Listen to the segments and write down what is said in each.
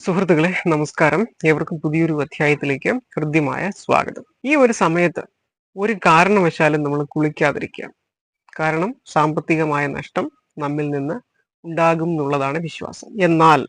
സുഹൃത്തുക്കളെ നമസ്കാരം. ഏവർക്കും പുതിയൊരു അധ്യായത്തിലേക്ക് ഹൃദ്യമായ സ്വാഗതം. ഈ ഒരു സമയത്ത് ഒരു കാരണവശാലും നമ്മൾ കുളിക്കാതിരിക്കുക കാരണം സാമ്പത്തികമായ നഷ്ടം നമ്മിൽ നിന്ന് ഉണ്ടാകും എന്നുള്ളതാണ് വിശ്വാസം. എന്നാൽ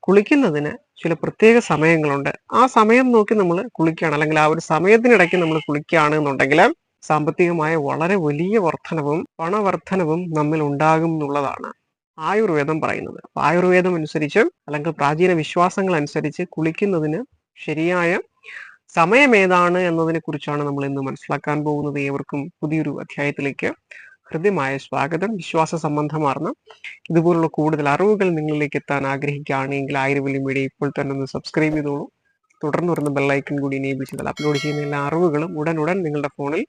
കുളിക്കുന്നതിന് ചില പ്രത്യേക സമയങ്ങളുണ്ട്. ആ സമയം നോക്കി നമ്മൾ കുളിക്കുകയാണ്. അല്ലെങ്കിൽ ആ ഒരു സമയത്തിനിടയ്ക്ക് നമ്മൾ കുളിക്കുകയാണ് എന്നുണ്ടെങ്കിൽ സാമ്പത്തികമായ വളരെ വലിയ വർധനവും പണവർധനവും നമ്മിൽ ഉണ്ടാകും എന്നുള്ളതാണ് ആയുർവേദം പറയുന്നത്. അപ്പൊ ആയുർവേദം അനുസരിച്ച് അല്ലെങ്കിൽ പ്രാചീന വിശ്വാസങ്ങൾ അനുസരിച്ച് കുളിക്കുന്നതിന് ശരിയായ സമയം ഏതാണ് എന്നതിനെ കുറിച്ചാണ് നമ്മൾ ഇന്ന് മനസ്സിലാക്കാൻ പോകുന്നത് ഏവർക്കും പുതിയൊരു അധ്യായത്തിലേക്ക് ഹൃദ്യമായ സ്വാഗതം. വിശ്വാസ സംബന്ധമാർന്ന ഇതുപോലുള്ള കൂടുതൽ അറിവുകൾ നിങ്ങളിലേക്ക് എത്താൻ ആഗ്രഹിക്കുകയാണെങ്കിൽ ആയിരവല്യം മീഡിയ ഇപ്പോൾ തന്നെ ഒന്ന് സബ്സ്ക്രൈബ് ചെയ്തോളൂ. തുടർന്ന് വരുന്ന ബെല്ലൈക്കൺ കൂടി എനേബിൾ അപ്ലോഡ് ചെയ്യുന്ന എല്ലാ അറിവുകളും ഉടനുടൻ നിങ്ങളുടെ ഫോണിൽ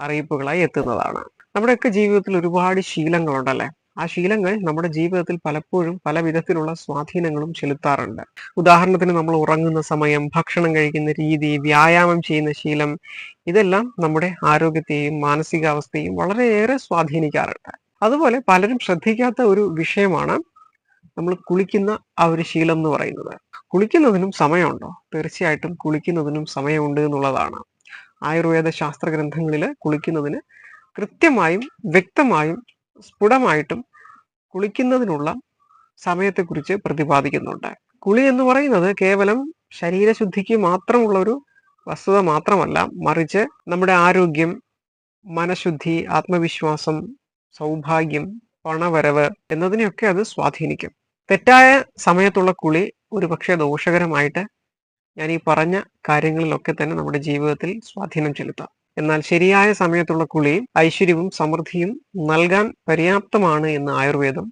അറിയിപ്പുകളായി എത്തുന്നതാണ്. നമ്മുടെയൊക്കെ ജീവിതത്തിൽ ഒരുപാട് ശീലങ്ങളുണ്ടല്ലേ? ആ ശീലങ്ങൾ നമ്മുടെ ജീവിതത്തിൽ പലപ്പോഴും പല വിധത്തിലുള്ള സ്വാധീനങ്ങളും ചെലുത്താറുണ്ട്. ഉദാഹരണത്തിന് നമ്മൾ ഉറങ്ങുന്ന സമയം ഭക്ഷണം കഴിക്കുന്ന രീതി വ്യായാമം ചെയ്യുന്ന ശീലം ഇതെല്ലാം നമ്മുടെ ആരോഗ്യത്തെയും മാനസികാവസ്ഥയെയും വളരെയേറെ സ്വാധീനിക്കാറുണ്ട്. അതുപോലെ പലരും ശ്രദ്ധിക്കാത്ത ഒരു വിഷയമാണ് നമ്മൾ കുളിക്കുന്ന ആ ഒരു ശീലം എന്ന് പറയുന്നത്. കുളിക്കുന്നതിനും സമയമുണ്ടോ? തീർച്ചയായിട്ടും കുളിക്കുന്നതിനും സമയമുണ്ട് എന്നുള്ളതാണ്. ആയുർവേദ ശാസ്ത്ര ഗ്രന്ഥങ്ങളിൽ കുളിക്കുന്നതിന് കൃത്യമായും വ്യക്തമായും സ്ഫുടമായിട്ടും കുളിക്കുന്നതിനുള്ള സമയത്തെക്കുറിച്ച് പ്രതിപാദിക്കുന്നുണ്ട്. കുളി എന്ന് പറയുന്നത് കേവലം ശരീരശുദ്ധിക്ക് മാത്രമുള്ള ഒരു വസ്തുത മാത്രമല്ല മറിച്ച് നമ്മുടെ ആരോഗ്യം മനഃശുദ്ധി ആത്മവിശ്വാസം സൗഭാഗ്യം പണവരവ് എന്നതിനെയൊക്കെ അത് സ്വാധീനിക്കും. തെറ്റായ സമയത്തുള്ള കുളി ഒരുപക്ഷെ ദോഷകരമായിട്ട് ഞാൻ ഈ പറഞ്ഞ കാര്യങ്ങളിലൊക്കെ തന്നെ നമ്മുടെ ജീവിതത്തിൽ സ്വാധീനം ചെലുത്താം. എന്നാൽ ശരിയായ സമയത്തുള്ള കുളിയും ഐശ്വര്യവും സമൃദ്ധിയും നൽകാൻ പര്യാപ്തമാണ് എന്ന് ആയുർവേദം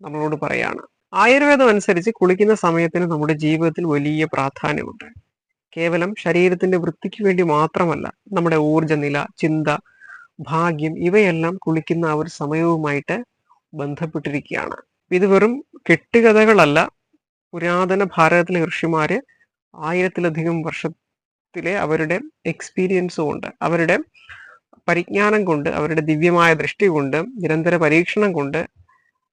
നമ്മളോട് പറയാണ്. ആയുർവേദം അനുസരിച്ച് കുളിക്കുന്ന സമയത്തിന് നമ്മുടെ ജീവിതത്തിൽ വലിയ പ്രാധാന്യമുണ്ട്. കേവലം ശരീരത്തിന്റെ വൃത്തിക്ക് വേണ്ടി മാത്രമല്ല നമ്മുടെ ഊർജനില ചിന്ത ഭാഗ്യം ഇവയെല്ലാം കുളിക്കുന്ന ആ ഒരു സമയവുമായിട്ട് ബന്ധപ്പെട്ടിരിക്കുകയാണ്. ഇത് വെറും കെട്ടുകഥകളല്ല. പുരാതന ഭാരതത്തിലെ ഋഷിമാര് ആയിരത്തിലധികം വർഷത്തിലെ അവരുടെ എക്സ്പീരിയൻസ് കൊണ്ട് അവരുടെ പരിജ്ഞാനം കൊണ്ട് അവരുടെ ദിവ്യമായ ദൃഷ്ടി കൊണ്ട് നിരന്തര പരീക്ഷണം കൊണ്ട്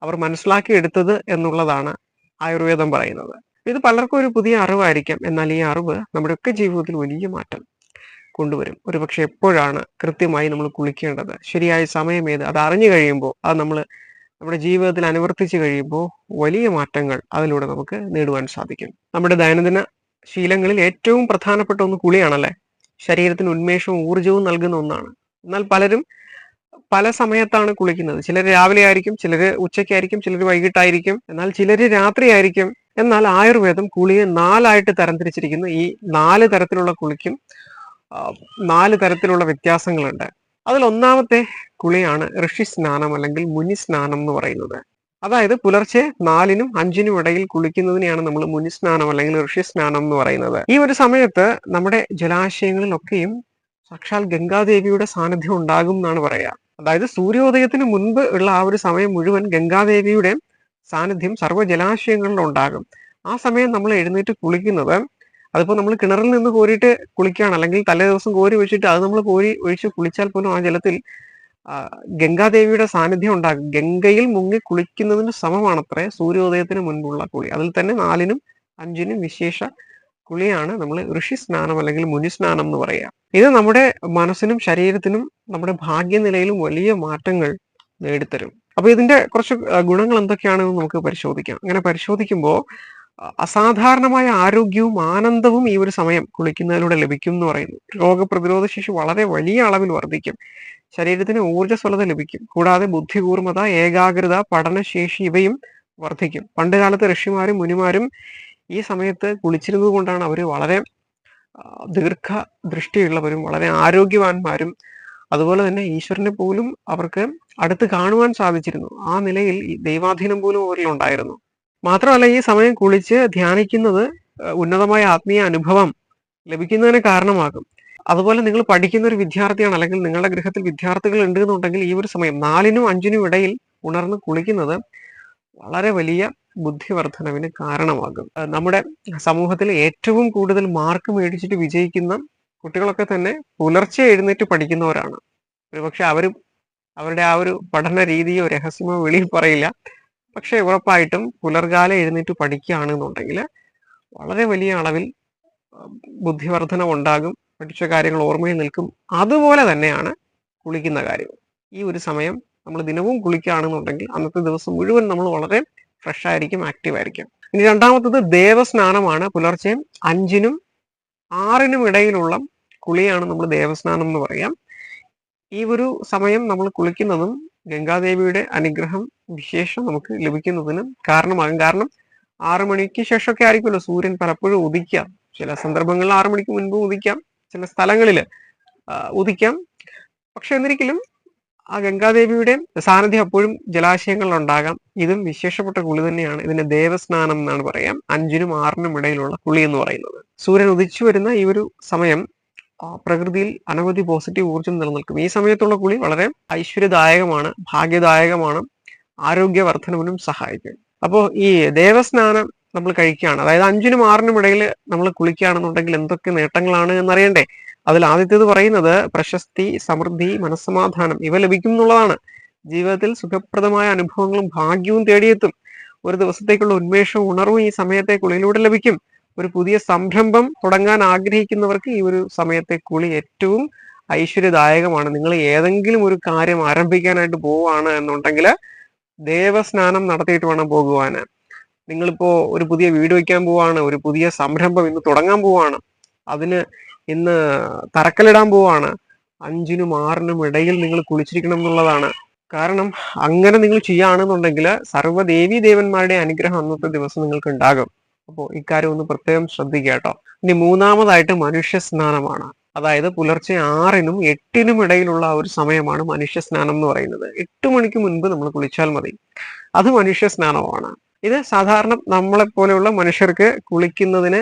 അവർ മനസ്സിലാക്കിയെടുത്തത് എന്നുള്ളതാണ് ആയുർവേദം പറയുന്നത്. ഇത് പലർക്കും ഒരു പുതിയ അറിവായിരിക്കാം. എന്നാൽ ഈ അറിവ് നമ്മുടെയൊക്കെ ജീവിതത്തിൽ വലിയ മാറ്റം കൊണ്ടുവരും. ഒരുപക്ഷെ എപ്പോഴാണ് കൃത്യമായി നമ്മൾ കുളിക്കേണ്ടത്? ശരിയായ സമയം ഏത്? അത് അറിഞ്ഞു കഴിയുമ്പോൾ അത് നമ്മൾ നമ്മുടെ ജീവിതത്തിൽ അനുവർത്തിച്ച് കഴിയുമ്പോൾ വലിയ മാറ്റങ്ങൾ അതിലൂടെ നമുക്ക് നേടുവാൻ സാധിക്കും. നമ്മുടെ ദൈനംദിന ശീലങ്ങളിൽ ഏറ്റവും പ്രധാനപ്പെട്ട ഒന്ന് കുളിയാണല്ലേ? ശരീരത്തിന് ഉന്മേഷവും ഊർജവും നൽകുന്ന ഒന്നാണ്. എന്നാൽ പലരും പല സമയത്താണ് കുളിക്കുന്നത്. ചിലർ രാവിലെ ആയിരിക്കും ചിലർ ഉച്ചയ്ക്കായിരിക്കും ചിലർ വൈകിട്ടായിരിക്കും. എന്നാൽ ചിലർ രാത്രിയായിരിക്കും. എന്നാൽ ആയുർവേദം കുളിയെ നാലായിട്ട് തരംതിരിച്ചിരിക്കുന്നു. ഈ നാല് തരത്തിലുള്ള കുളിക്കും നാല് തരത്തിലുള്ള വ്യത്യാസങ്ങളുണ്ട്. അതിൽ ഒന്നാമത്തെ കുളിയാണ് ഋഷി സ്നാനം അല്ലെങ്കിൽ മുനി സ്നാനം എന്ന് പറയുന്നത്. അതായത് പുലർച്ചെ നാലിനും അഞ്ചിനും ഇടയിൽ കുളിക്കുന്നതിനെയാണ് നമ്മൾ മുനി സ്നാനം അല്ലെങ്കിൽ ഋഷി സ്നാനം എന്ന് പറയുന്നത്. ഈ ഒരു സമയത്ത് നമ്മുടെ ജലാശയങ്ങളിലൊക്കെയും സാക്ഷാൽ ഗംഗാദേവിയുടെ സാന്നിധ്യം ഉണ്ടാകും എന്നാണ് പറയുക. അതായത് സൂര്യോദയത്തിന് മുൻപ് ഉള്ള ആ ഒരു സമയം മുഴുവൻ ഗംഗാദേവിയുടെ സാന്നിധ്യം സർവ ജലാശയങ്ങളിലും ഉണ്ടാകും. ആ സമയം നമ്മൾ എഴുന്നേറ്റ് കുളിക്കുന്നത് അതിപ്പോ നമ്മൾ കിണറിൽ നിന്ന് കോരിയിട്ട് കുളിക്കുകയാണ്. അല്ലെങ്കിൽ തലേ ദിവസം കോരി ഒഴിച്ചിട്ട് അത് നമ്മൾ കോരി ഒഴിച്ച് കുളിച്ചാൽ പോലും ആ ജലത്തിൽ ഗംഗാദേവിയുടെ സാന്നിധ്യം ഉണ്ടാകും ഗംഗയിൽ മുങ്ങി കുളിക്കുന്നതിന് സമമാണത്രേ സൂര്യോദയത്തിന് മുൻപുള്ള കുളി. അതിൽ തന്നെ നാലിനും അഞ്ചിനും വിശേഷ കുളിയാണ് നമ്മൾ ഋഷി സ്നാനം അല്ലെങ്കിൽ മുനി സ്നാനം എന്ന് പറയുക ഇത് നമ്മുടെ മനസ്സിനും ശരീരത്തിനും നമ്മുടെ ഭാഗ്യനിലയിലും വലിയ മാറ്റങ്ങൾ നേടിത്തരും. അപ്പൊ ഇതിന്റെ കുറച്ച് ഗുണങ്ങൾ എന്തൊക്കെയാണെന്ന് നമുക്ക് പരിശോധിക്കാം. അങ്ങനെ പരിശോധിക്കുമ്പോൾ അസാധാരണമായ ആരോഗ്യവും ആനന്ദവും ഈ ഒരു സമയം കുളിക്കുന്നതിലൂടെ ലഭിക്കും എന്ന് പറയുന്നു. രോഗപ്രതിരോധ ശേഷി വളരെ വലിയ അളവിൽ വർദ്ധിക്കും. ശരീരത്തിന് ഊർജസ്വലത ലഭിക്കും. കൂടാതെ ബുദ്ധികൂർമ്മത ഏകാഗ്രത പഠനശേഷി ഇവയും വർദ്ധിക്കും. പണ്ടുകാലത്ത് ഋഷിമാരും മുനിമാരും ഈ സമയത്ത് കുളിച്ചിരുന്നത് കൊണ്ടാണ് അവർ വളരെ ദീർഘ ദൃഷ്ടിയുള്ളവരും വളരെ ആരോഗ്യവാന്മാരും. അതുപോലെ തന്നെ ഈശ്വരനെ പോലും അവർക്ക് അടുത്ത് കാണുവാൻ സാധിച്ചിരുന്നു. ആ നിലയിൽ ദൈവാധീനം പോലും അവരിൽ ഉണ്ടായിരുന്നു. മാത്രമല്ല ഈ സമയം കുളിച്ച് ധ്യാനിക്കുന്നത് ഉന്നതമായ ആത്മീയ അനുഭവം ലഭിക്കുന്നതിന് കാരണമാകും. അതുപോലെ നിങ്ങൾ പഠിക്കുന്ന ഒരു വിദ്യാർത്ഥിയാണ് അല്ലെങ്കിൽ നിങ്ങളുടെ ഗൃഹത്തിൽ വിദ്യാർത്ഥികൾ ഉണ്ട് എന്നുണ്ടെങ്കിൽ ഈ ഒരു സമയം നാലിനും അഞ്ചിനും ഇടയിൽ ഉണർന്ന് കുളിക്കുന്നത് വളരെ വലിയ ബുദ്ധിവർദ്ധനവിന് കാരണമാകും. നമ്മുടെ സമൂഹത്തിൽ ഏറ്റവും കൂടുതൽ മാർക്ക് മേടിച്ചിട്ട് വിജയിക്കുന്ന കുട്ടികളൊക്കെ തന്നെ പുലർച്ചെ എഴുന്നേറ്റ് പഠിക്കുന്നവരാണ്. ഒരുപക്ഷെ അവരും അവരുടെ ആ ഒരു പഠന രീതിയോ രഹസ്യമോ വെളിയിൽ പറയില്ല. പക്ഷെ ഉറപ്പായിട്ടും പുലർകാലം എഴുന്നേറ്റ് പഠിക്കുകയാണെന്നുണ്ടെങ്കിൽ വളരെ വലിയ അളവിൽ ബുദ്ധിവർദ്ധനം ഉണ്ടാകും പഠിച്ച കാര്യങ്ങൾ ഓർമ്മയിൽ നിൽക്കും. അതുപോലെ തന്നെയാണ് കുളിക്കുന്ന കാര്യം ഈ ഒരു സമയം നമ്മൾ ദിനവും കുളിക്കുകയാണെന്നുണ്ടെങ്കിൽ അന്നത്തെ ദിവസം മുഴുവൻ നമ്മൾ വളരെ ഫ്രഷ് ആയിരിക്കും ആക്റ്റീവ് ആയിരിക്കും. ഇനി രണ്ടാമത്തത് ദേവസ്നാനമാണ്. പുലർച്ചെ അഞ്ചിനും ആറിനും ഇടയിലുള്ള കുളിയാണ് നമ്മൾ ദേവസ്നാനം എന്ന് പറയാം. ഈ ഒരു സമയം നമ്മൾ കുളിക്കുന്നതും ഗംഗാദേവിയുടെ അനുഗ്രഹം വിശേഷം നമുക്ക് ലഭിക്കുന്നതിന് കാരണമാകും. കാരണം ആറു മണിക്ക് ശേഷമൊക്കെ ആയിരിക്കുമല്ലോ സൂര്യൻ പലപ്പോഴും ഉദിക്കാം ചില സന്ദർഭങ്ങളിൽ ആറു മണിക്ക് മുൻപ് ഉദിക്കാം. ചില സ്ഥലങ്ങളിൽ ഉദിക്കാം. പക്ഷെ എന്നിരിക്കലും ആ ഗംഗാദേവിയുടെ സാന്നിധ്യം അപ്പോഴും ജലാശയങ്ങളിലുണ്ടാകാം. ഇതും വിശേഷപ്പെട്ട കുളി തന്നെയാണ്. ഇതിന്റെ ദേവസ്നാനം എന്നാണ് പറയാം. അഞ്ചിനും ആറിനും ഇടയിലുള്ള കുളി എന്ന് പറയുന്നത്. സൂര്യൻ ഉദിച്ചു വരുന്ന ഈ ഒരു സമയം പ്രകൃതിയിൽ അനവധി പോസിറ്റീവ് ഊർജം നിലനിൽക്കും. ഈ സമയത്തുള്ള കുളി വളരെ ഐശ്വര്യദായകമാണ് ഭാഗ്യദായകമാണ് ആരോഗ്യവർദ്ധനവിനും സഹായിക്കും. അപ്പോൾ ഈ ദേവസ്നാനം നമ്മൾ കഴിക്കുകയാണ്. അതായത് അഞ്ചിനും ആറിനും ഇടയിൽ നമ്മൾ കുളിക്കുകയാണെന്നുണ്ടെങ്കിൽ എന്തൊക്കെ നേട്ടങ്ങളാണ് എന്നറിയണ്ടേ? അതിൽ ആദ്യത്തേത് പറയുന്നത് പ്രശസ്തി സമൃദ്ധി മനസ്സമാധാനം ഇവ ലഭിക്കും എന്നുള്ളതാണ്. ജീവിതത്തിൽ സുഖപ്രദമായ അനുഭവങ്ങളും ഭാഗ്യവും തേടിയെത്തും. ഒരു ദിവസത്തേക്കുള്ള ഉന്മേഷവും ഉണർവും ഈ സമയത്തെ കുളിയിലൂടെ ലഭിക്കും. ഒരു പുതിയ സംരംഭം തുടങ്ങാൻ ആഗ്രഹിക്കുന്നവർക്ക് ഈ ഒരു സമയത്തെ കുളി ഏറ്റവും ഐശ്വര്യദായകമാണ്. നിങ്ങൾ ഏതെങ്കിലും ഒരു കാര്യം ആരംഭിക്കാനായിട്ട് പോവുകയാണ് എന്നുണ്ടെങ്കിൽ ദേവസ്നാനം നടത്തിയിട്ട് വേണം പോകുവാൻ നിങ്ങളിപ്പോ ഒരു പുതിയ വീട് വയ്ക്കാൻ പോവാണ് ഒരു പുതിയ സംരംഭം ഇന്ന് തുടങ്ങാൻ പോവാണ് അതിന് ഇന്ന് തറക്കല്ലിടാൻ പോവാണ് അഞ്ചിനും ആറിനും ഇടയിൽ നിങ്ങൾ കുളിച്ചിരിക്കണം എന്നുള്ളതാണ്. കാരണം അങ്ങനെ നിങ്ങൾ ചെയ്യുകയാണെന്നുണ്ടെങ്കിൽ സർവദേവി ദേവന്മാരുടെ അനുഗ്രഹം അന്നത്തെ ദിവസം നിങ്ങൾക്ക് ഉണ്ടാകും. അപ്പോൾ ഇക്കാര്യം ഒന്ന് പ്രത്യേകം ശ്രദ്ധിക്കുക കേട്ടോ. ഇനി മൂന്നാമതായിട്ട് മനുഷ്യ സ്നാനമാണ് അതായത് പുലർച്ചെ ആറിനും എട്ടിനും ഇടയിലുള്ള ഒരു സമയമാണ് മനുഷ്യ സ്നാനം എന്ന് പറയുന്നത്. എട്ട് മണിക്ക് മുൻപ് നമ്മൾ കുളിച്ചാൽ മതി. അത് മനുഷ്യ സ്നാനമാണ് ഇത് സാധാരണ നമ്മളെ പോലെയുള്ള മനുഷ്യർക്ക് കുളിക്കുന്നതിന്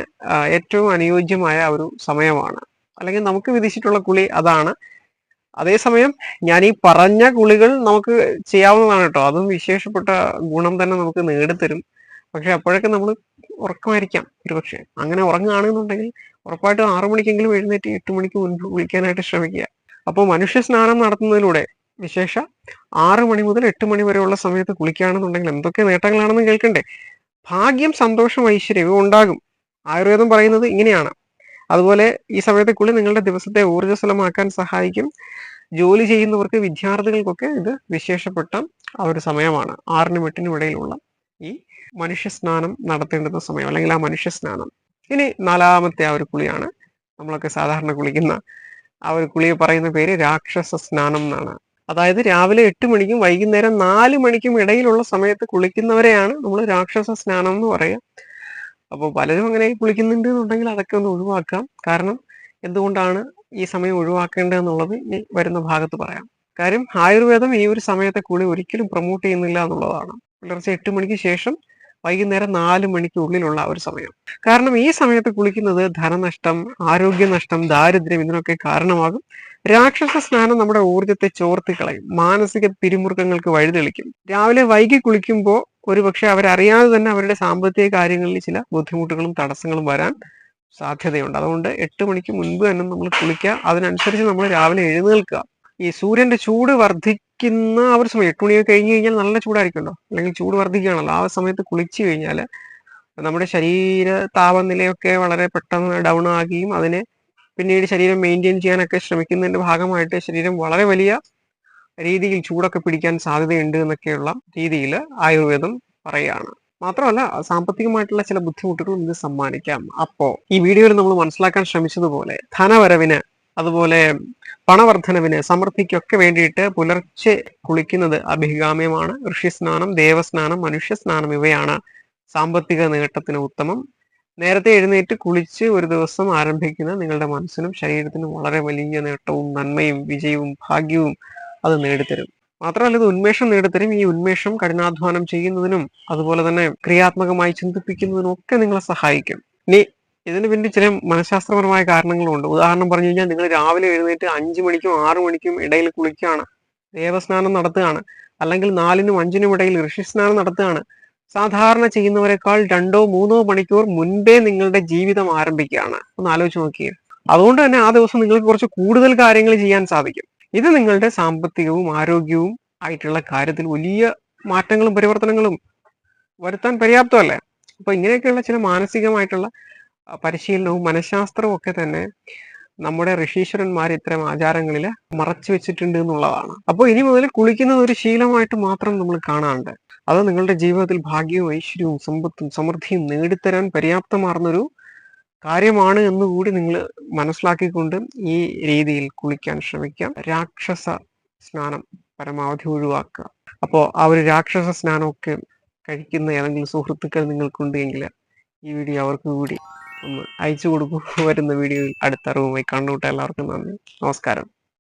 ഏറ്റവും അനുയോജ്യമായ ഒരു സമയമാണ്. അല്ലെങ്കിൽ നമുക്ക് വിധിച്ചിട്ടുള്ള കുളി അതാണ്. അതേസമയം ഞാൻ ഈ പറഞ്ഞ കുളികൾ നമുക്ക് ചെയ്യാവുന്നതാണ് കേട്ടോ. അതും വിശേഷപ്പെട്ട ഗുണം തന്നെ നമുക്ക് നേടിത്തരും. പക്ഷെ അപ്പോഴൊക്കെ നമ്മൾ ഉറക്കമായിരിക്കാം ഒരുപക്ഷെ. അങ്ങനെ ഉറങ്ങുകയാണെന്നുണ്ടെങ്കിൽ ഉറപ്പായിട്ടും ആറു മണിക്കെങ്കിലും എഴുന്നേറ്റ് എട്ട് മണിക്ക് മുൻപ് കുളിക്കാനായിട്ട് ശ്രമിക്കുക. അപ്പോൾ മനുഷ്യ സ്നാനം നടത്തുന്നതിലൂടെ വിശേഷ? ആറ് മണി മുതൽ എട്ട് മണി വരെയുള്ള സമയത്ത് കുളിക്കുകയാണെന്നുണ്ടെങ്കിൽ എന്തൊക്കെ നേട്ടങ്ങളാണെന്ന് കേൾക്കണ്ടേ? ഭാഗ്യം സന്തോഷം ഐശ്വര്യവും ഉണ്ടാകും. ആയുർവേദം പറയുന്നത് ഇങ്ങനെയാണ്. അതുപോലെ ഈ സമയത്തെ കുളി നിങ്ങളുടെ ദിവസത്തെ ഊർജസ്വലമാക്കാൻ സഹായിക്കും. ജോലി ചെയ്യുന്നവർക്ക് വിദ്യാർത്ഥികൾക്കൊക്കെ ഇത് വിശേഷപ്പെട്ട ആ ഒരു സമയമാണ്. ആറിനും എട്ടിനും ഇടയിലുള്ള ഈ മനുഷ്യ സ്നാനം നടത്തേണ്ടുന്ന സമയം അല്ലെങ്കിൽ ആ മനുഷ്യ സ്നാനം ഇനി നാലാമത്തെ ആ ഒരു കുളിയാണ്. നമ്മളൊക്കെ സാധാരണ കുളിക്കുന്ന ആ ഒരു കുളിയെ പറയുന്ന പേര് രാക്ഷസ സ്നാനം എന്നാണ്. അതായത് രാവിലെ എട്ട് മണിക്കും വൈകുന്നേരം നാല് മണിക്കും ഇടയിലുള്ള സമയത്ത് കുളിക്കുന്നവരെയാണ് നമ്മൾ രാക്ഷസ സ്നാനം എന്ന് പറയുക അപ്പോൾ പലരും അങ്ങനെ കുളിക്കുന്നുണ്ട് എന്നുണ്ടെങ്കിൽ അതൊക്കെ ഒന്ന് ഒഴിവാക്കാം. കാരണം എന്തുകൊണ്ടാണ് ഈ സമയം ഒഴിവാക്കേണ്ടത് എന്നുള്ളത് ഇനി വരുന്ന ഭാഗത്ത് പറയാം. കാര്യം ആയുർവേദം ഈ ഒരു സമയത്തെ കുളി ഒരിക്കലും പ്രൊമോട്ട് ചെയ്യുന്നില്ല എന്നുള്ളതാണ്. പുലർച്ചെ എട്ട് മണിക്ക് ശേഷം വൈകുന്നേരം നാല് മണിക്കുള്ളിലുള്ള ഒരു സമയം. കാരണം ഈ സമയത്ത് കുളിക്കുന്നത് ധനനഷ്ടം ആരോഗ്യനഷ്ടം ദാരിദ്ര്യം ഇതിനൊക്കെ കാരണമാകും. രാക്ഷസ സ്നാനം നമ്മുടെ ഊർജത്തെ ചോർത്തി കളയും. മാനസിക പിരിമുറുക്കങ്ങൾക്ക് വഴിതെളിക്കും. രാവിലെ വൈകി കുളിക്കുമ്പോൾ ഒരുപക്ഷെ അവരറിയാതെ തന്നെ അവരുടെ സാമ്പത്തിക കാര്യങ്ങളിൽ ചില ബുദ്ധിമുട്ടുകളും തടസ്സങ്ങളും വരാൻ സാധ്യതയുണ്ട്. അതുകൊണ്ട് എട്ട് മണിക്ക് മുൻപ് തന്നെ നമ്മൾ കുളിക്കുക. അതിനനുസരിച്ച് നമ്മൾ രാവിലെ എഴുന്നേൽക്കുക. ഈ സൂര്യന്റെ ചൂട് വർദ്ധിക്കുന്ന ആ ഒരു സമയം എട്ട് മണിയൊക്കെ കഴിഞ്ഞ് കഴിഞ്ഞാൽ നല്ല ചൂടായിരിക്കുമല്ലോ? അല്ലെങ്കിൽ ചൂട് വർദ്ധിക്കുകയാണല്ലോ? ആ സമയത്ത് കുളിച്ചു കഴിഞ്ഞാൽ നമ്മുടെ ശരീര താപനിലയൊക്കെ വളരെ പെട്ടെന്ന് ഡൗൺ ആകുകയും അതിനെ പിന്നീട് ശരീരം മെയിന്റെയിൻ ചെയ്യാനൊക്കെ ശ്രമിക്കുന്നതിന്റെ ഭാഗമായിട്ട് ശരീരം വളരെ വലിയ രീതിയിൽ ചൂടൊക്കെ പിടിക്കാൻ സാധ്യതയുണ്ട് എന്നൊക്കെയുള്ള രീതിയിൽ ആയുർവേദം പറയുകയാണ് മാത്രമല്ല സാമ്പത്തികമായിട്ടുള്ള ചില ബുദ്ധിമുട്ടുകളും ഇത് സമ്മാനിക്കാം. അപ്പോൾ ഈ വീഡിയോയിൽ നമ്മൾ മനസ്സിലാക്കാൻ ശ്രമിച്ചതുപോലെ ധനവരവിന് അതുപോലെ പണവർദ്ധനവിന് സമൃദ്ധിക്കൊക്കെ വേണ്ടിയിട്ട് പുലർച്ചെ കുളിക്കുന്നത് അഭികാമ്യമാണ്. ഋഷിസ്നാനം ദേവസ്നാനം മനുഷ്യസ്നാനം ഇവയാണ് സാമ്പത്തിക നേട്ടത്തിന് ഉത്തമം. നേരത്തെ എഴുന്നേറ്റ് കുളിച്ച് ഒരു ദിവസം ആരംഭിക്കുന്ന നിങ്ങളുടെ മനസ്സിനും ശരീരത്തിനും വളരെ വലിയ നേട്ടവും നന്മയും വിജയവും ഭാഗ്യവും അത് നേടിത്തരും. മാത്രമല്ല ഇത് ഉന്മേഷം നേടിത്തരും. ഈ ഉന്മേഷം കഠിനാധ്വാനം ചെയ്യുന്നതിനും അതുപോലെ തന്നെ ക്രിയാത്മകമായി ചിന്തിപ്പിക്കുന്നതിനും ഒക്കെ നിങ്ങളെ സഹായിക്കും. ഇനി ഇതിന് പിന്നിൽ ചില മനഃശാസ്ത്രപരമായ കാരണങ്ങളുണ്ട്. ഉദാഹരണം പറഞ്ഞു കഴിഞ്ഞാൽ നിങ്ങൾ രാവിലെ എഴുന്നേറ്റ് അഞ്ചു മണിക്കും ആറു മണിക്കും ഇടയിൽ കുളിക്കുകയാണ്. ദേവസ്നാനം നടത്തുകയാണ്. അല്ലെങ്കിൽ നാലിനും അഞ്ചിനും ഇടയിൽ ഋഷിസ്നാനം നടത്തുകയാണ്. സാധാരണ ചെയ്യുന്നവരെക്കാൾ രണ്ടോ മൂന്നോ മണിക്കൂർ മുൻപേ നിങ്ങളുടെ ജീവിതം ആരംഭിക്കുകയാണ്. ഒന്ന് ആലോചിച്ച് നോക്കിയേ. അതുകൊണ്ട് തന്നെ ആ ദിവസം നിങ്ങൾക്ക് കുറച്ച് കൂടുതൽ കാര്യങ്ങൾ ചെയ്യാൻ സാധിക്കും. ഇത് നിങ്ങളുടെ സാമ്പത്തികവും ആരോഗ്യവും ആയിട്ടുള്ള കാര്യത്തിൽ വലിയ മാറ്റങ്ങളും പരിവർത്തനങ്ങളും വരുത്താൻ പര്യാപ്തമല്ലേ? അപ്പൊ ഇങ്ങനെയൊക്കെയുള്ള ചില മാനസികമായിട്ടുള്ള പരിശീലനവും മനഃശാസ്ത്രവും ഒക്കെ തന്നെ നമ്മുടെ ഋഷീശ്വരന്മാർ ഇത്തരം ആചാരങ്ങളിൽ മറച്ചു വെച്ചിട്ടുണ്ട് എന്നുള്ളതാണ്. അപ്പോൾ ഇനി മുതൽ കുളിക്കുന്നത് ഒരു ശീലമായിട്ട് മാത്രം നമ്മൾ കാണാണ്ട് അത് നിങ്ങളുടെ ജീവിതത്തിൽ ഭാഗ്യവും ഐശ്വര്യവും സമ്പത്തും സമൃദ്ധിയും നേടിത്തരാൻ പര്യാപ്തമാർന്നൊരു കാര്യമാണ് എന്നുകൂടി നിങ്ങൾ മനസ്സിലാക്കിക്കൊണ്ട് ഈ രീതിയിൽ കുളിക്കാൻ ശ്രമിക്കാം. രാക്ഷസ സ്നാനം പരമാവധി ഒഴിവാക്കുക. അപ്പോൾ ആ ഒരു രാക്ഷസ സ്നാനമൊക്കെ കഴിക്കുന്ന ഏതെങ്കിലും സുഹൃത്തുക്കൾ നിങ്ങൾക്കുണ്ടെങ്കിൽ ഈ വീഡിയോ അവർക്ക് കൂടി ഒന്ന് അയച്ചു കൊടുക്കും. വരുന്ന വീഡിയോയിൽ അടുത്ത അറിവുമായി കണ്ടുമുട്ട. എല്ലാവർക്കും നന്ദി. നമസ്കാരം.